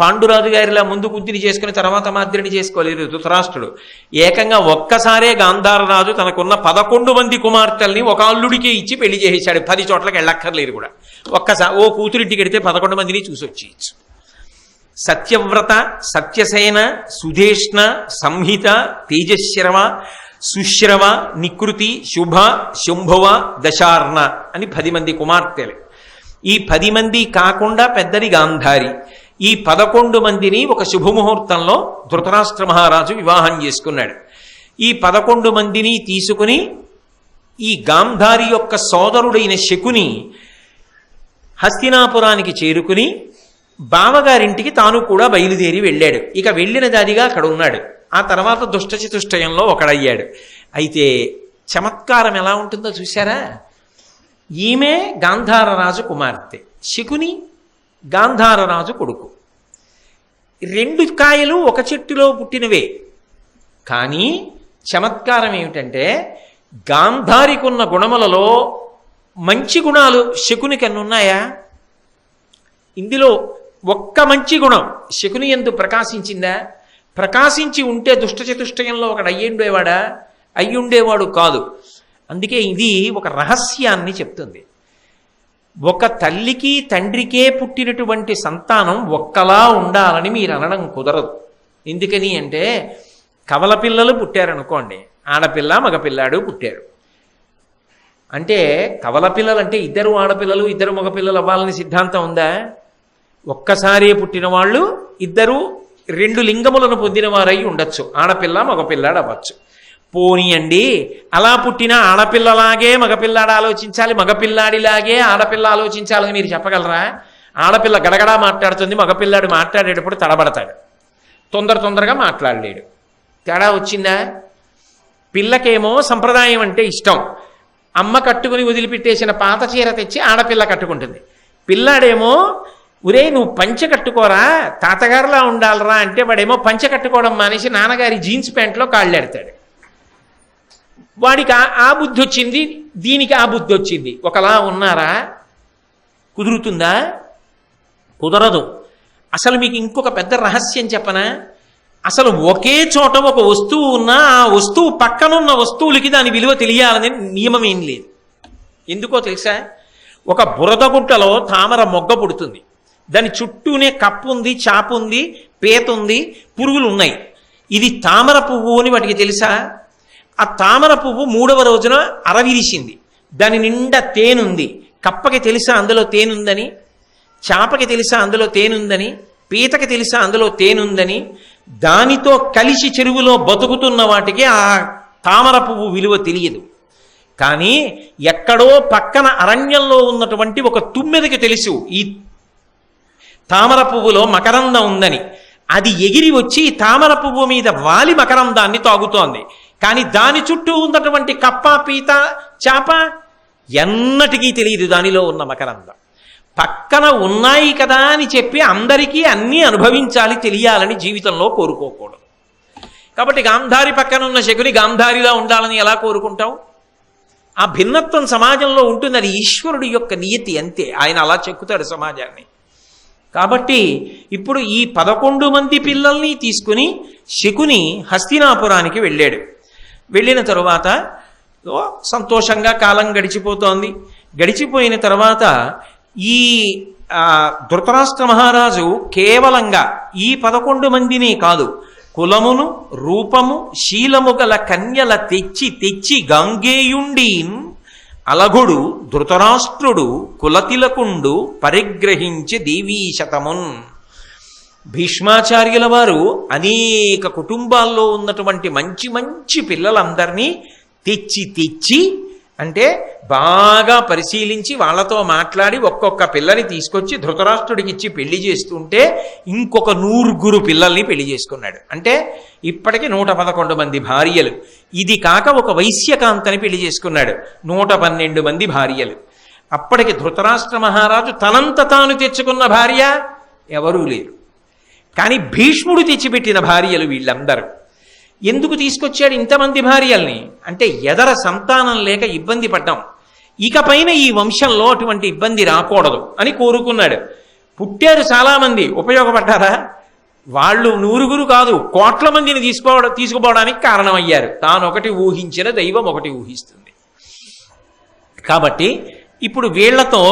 పాండురాజు గారిలా ముందు కుంతిని చేసుకుని తర్వాత మాద్రిని చేసుకోలేదు ధృతరాష్ట్రుడు. ఏకంగా ఒక్కసారే గాంధారరాజు తనకున్న పదకొండు మంది కుమార్తెల్ని ఒక అల్లుడికి ఇచ్చి పెళ్ళి చేసేశాడు. పది చోట్లకి వెళ్ళక్కర్లేదు కూడా. ఒక్కసారి ఓ కూతురింటికి వెడితే పదకొండు మందిని చూసి వచ్చేయచ్చు. సత్యవ్రత సత్యసేన సుధేష్ణ సంహిత తేజశ్రవ సుశ్రవ నికృతి శుభ శుంభవ దశార్ణ అని పది మంది కుమార్తెలు. ఈ పది మంది కాకుండా పెద్దది గాంధారి. ఈ పదకొండు మందిని ఒక శుభముహూర్తంలో ధృతరాష్ట్ర మహారాజు వివాహం చేసుకున్నాడు. ఈ పదకొండు మందిని తీసుకుని ఈ గాంధారి యొక్క సోదరుడైన శకుని హస్తినాపురానికి చేరుకుని బావగారింటికి తాను కూడా బయలుదేరి వెళ్ళాడు. ఇక వెళ్ళిన దారిగా అక్కడ ఉన్నాడు. ఆ తర్వాత దుష్టచతుష్టయంలో ఒకడయ్యాడు. అయితే చమత్కారం ఎలా ఉంటుందో చూశారా? ఈమె గాంధారరాజు కుమార్తె శకుని గాంధారరాజు కొడుకు. రెండు కాయలు ఒక చెట్టులో పుట్టినవే. కానీ చమత్కారం ఏమిటంటే గాంధారికున్న గుణములలో మంచి గుణాలు శకుని కన్నున్నాయా ఇందులో ఒక్క మంచి గుణం శకుని ఎందు ప్రకాశించిందా? ప్రకాశించి ఉంటే దుష్టచతుష్టయంలో ఒకడు అయ్యుండేవాడా? అయ్యుండేవాడు కాదు. అందుకే ఇది ఒక రహస్యాన్ని చెప్తుంది. ఒక తల్లికి తండ్రికే పుట్టినటువంటి సంతానం ఒక్కలా ఉండాలని మీరు అనడం కుదరదు. ఎందుకని అంటే కవల పిల్లలు పుట్టారనుకోండి ఆడపిల్ల మగపిల్లాడు పుట్టారు. అంటే కవల పిల్లలు అంటే ఇద్దరు ఆడపిల్లలు ఇద్దరు మగపిల్లలు అవ్వాలని సిద్ధాంతం ఉందా? ఒక్కసారే పుట్టిన వాళ్ళు ఇద్దరు రెండు లింగములను పొందిన వారై ఉండొచ్చు. ఆడపిల్ల మగపిల్లాడు అవ్వచ్చు. పోనీయండి. అలా పుట్టిన ఆడపిల్లలాగే మగపిల్లాడు ఆలోచించాలి మగపిల్లాడిలాగే ఆడపిల్ల ఆలోచించాలని మీరు చెప్పగలరా? ఆడపిల్ల గడగడా మాట్లాడుతుంది మగపిల్లాడు మాట్లాడేటప్పుడు తడబడతాడు. తొందర తొందరగా మాట్లాడలేడు. తేడా వచ్చిందా? పిల్లకేమో సంప్రదాయం అంటే ఇష్టం. అమ్మ కట్టుకుని వదిలిపెట్టేసిన పాత చీర తెచ్చి ఆడపిల్ల కట్టుకుంటుంది. పిల్లాడేమో ఒరే నువ్వు పంచె కట్టుకోరా తాతగారులా ఉండాలరా అంటే వాడేమో పంచె కట్టుకోవడం మానేసి నాన్నగారి జీన్స్ ప్యాంట్లో కాళ్ళెడతాడు వాడికి ఆ- బుద్ధి వచ్చింది దీనికి ఆ బుద్ధి వచ్చింది ఒకలా ఉన్నారా? కుదురుతుందా? కుదరదు. అసలు మీకు ఇంకొక పెద్ద రహస్యం చెప్పనా? అసలు ఒకే చోట ఒక వస్తువు ఉన్నా ఆ వస్తువు పక్కనున్న వస్తువులకి దాని విలువ తెలియాలని నియమం ఏం లేదు. ఎందుకో తెలుసా? ఒక బురద గుట్టలో తామర మొగ్గ పుడుతుంది. దాని చుట్టూనే కప్పు ఉంది చాపు ఉంది పేత ఉంది పురుగులు ఉన్నాయి. ఇది తామర పువ్వు అని వాటికి తెలుసా? ఆ తామర పువ్వు మూడవ రోజున అరవిరిసింది. దాని నిండా తేనుంది. కప్పకి తెలుసా అందులో తేనుందని? చాపకి తెలుసా అందులో తేనుందని? పీతకి తెలుసా అందులో తేనుందని? దానితో కలిసి చెరువులో బతుకుతున్న వాటికి ఆ తామర పువ్వు విలువ తెలియదు. కానీ ఎక్కడో పక్కన అరణ్యంలో ఉన్నటువంటి ఒక తుమ్మెదకి తెలుసు. ఈ తామర పువ్వులో మకరందం ఉందని. అది ఎగిరి వచ్చి తామర పువ్వు మీద వాలి మకరందాన్ని తాగుతోంది. కానీ దాని చుట్టూ ఉన్నటువంటి కప్ప పీత చేప ఎన్నటికీ తెలియదు దానిలో ఉన్న మకరందం. పక్కన ఉన్నాయి కదా అని చెప్పి అందరికీ అన్నీ అనుభవించాలి తెలియాలని జీవితంలో కోరుకోకూడదు. కాబట్టి గాంధారి పక్కన ఉన్న శకుని గాంధారిలా ఉండాలని ఎలా కోరుకుంటావు? ఆ భిన్నత్వం సమాజంలో ఉంటుంది అది ఈశ్వరుడి యొక్క నియతి అంతే. ఆయన అలా చెక్కుతాడు సమాజాన్ని. కాబట్టి ఇప్పుడు ఈ పదకొండు మంది పిల్లల్ని తీసుకుని శకుని హస్తినాపురానికి వెళ్ళాడు. వెళ్ళిన తరువాత సంతోషంగా కాలం గడిచిపోతోంది. గడిచిపోయిన తర్వాత ఈ ధృతరాష్ట్ర మహారాజు కేవలంగా ఈ పదకొండు మందిని కాదు కులమును రూపము శీలము గల కన్యల తెచ్చి తెచ్చి గంగేయుండీన్ అలగుడు ధృతరాష్ట్రుడు కులతిలకుండు పరిగ్రహించి దేవీశతమున్. భీష్మాచార్యుల వారు అనేక కుటుంబాల్లో ఉన్నటువంటి మంచి మంచి పిల్లలందరినీ తెచ్చి తెచ్చి అంటే బాగా పరిశీలించి వాళ్ళతో మాట్లాడి ఒక్కొక్క పిల్లని తీసుకొచ్చి ధృతరాష్ట్రుడికి ఇచ్చి పెళ్ళి చేస్తుంటే ఇంకొక నూరుగురు పిల్లల్ని పెళ్ళి చేసుకున్నాడు. అంటే ఇప్పటికి నూట పదకొండు మంది భార్యలు. ఇది కాక ఒక వైశ్యకాంతని పెళ్ళి చేసుకున్నాడు. నూట పన్నెండు మంది భార్యలు. అప్పటికి ధృతరాష్ట్ర మహారాజు తనంత తాను తెచ్చుకున్న భార్య ఎవరూ లేరు. కానీ భీష్ముడు తెచ్చిపెట్టిన భార్యలు వీళ్ళందరూ. ఎందుకు తీసుకొచ్చాడు ఇంతమంది భార్యల్ని? అంటే ఎదర సంతానం లేక ఇబ్బంది పడ్డాం. ఇకపైన ఈ వంశంలో అటువంటి ఇబ్బంది రాకూడదు అని కోరుకున్నాడు. పుట్టారు చాలామంది. ఉపయోగపడ్డారా? వాళ్ళు నూరుగురు కాదు కోట్ల మందిని తీసుకోవడం తీసుకుపోవడానికి కారణమయ్యారు. తాను ఒకటి ఊహించిన దైవం ఒకటి ఊహిస్తుంది. కాబట్టి ఇప్పుడు వీళ్ళతో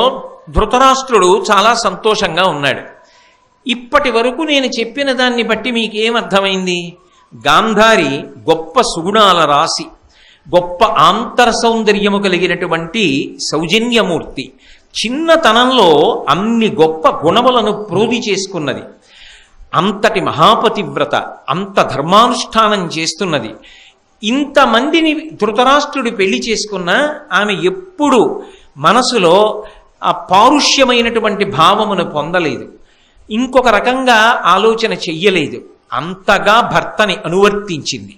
ధృతరాష్ట్రుడు చాలా సంతోషంగా ఉన్నాడు. ఇప్పటి వరకు నేను చెప్పిన దాన్ని బట్టి మీకేమర్థమైంది గాంధారి గొప్ప సుగుణాల రాశి గొప్ప ఆంతర సౌందర్యము కలిగినటువంటి సౌజన్యమూర్తి. చిన్నతనంలో అన్ని గొప్ప గుణములను ప్రోది చేసుకున్నది. అంతటి మహాపతివ్రత అంత ధర్మానుష్ఠానం చేస్తున్నది. ఇంతమందిని ధృతరాష్ట్రుడు పెళ్ళి చేసుకున్నా ఆమె ఎప్పుడు మనసులో ఆ పారుష్యమైనటువంటి భావమును పొందలేదు. ఇంకొక రకంగా ఆలోచన చెయ్యలేదు. అంతగా భర్తని అనువర్తించింది.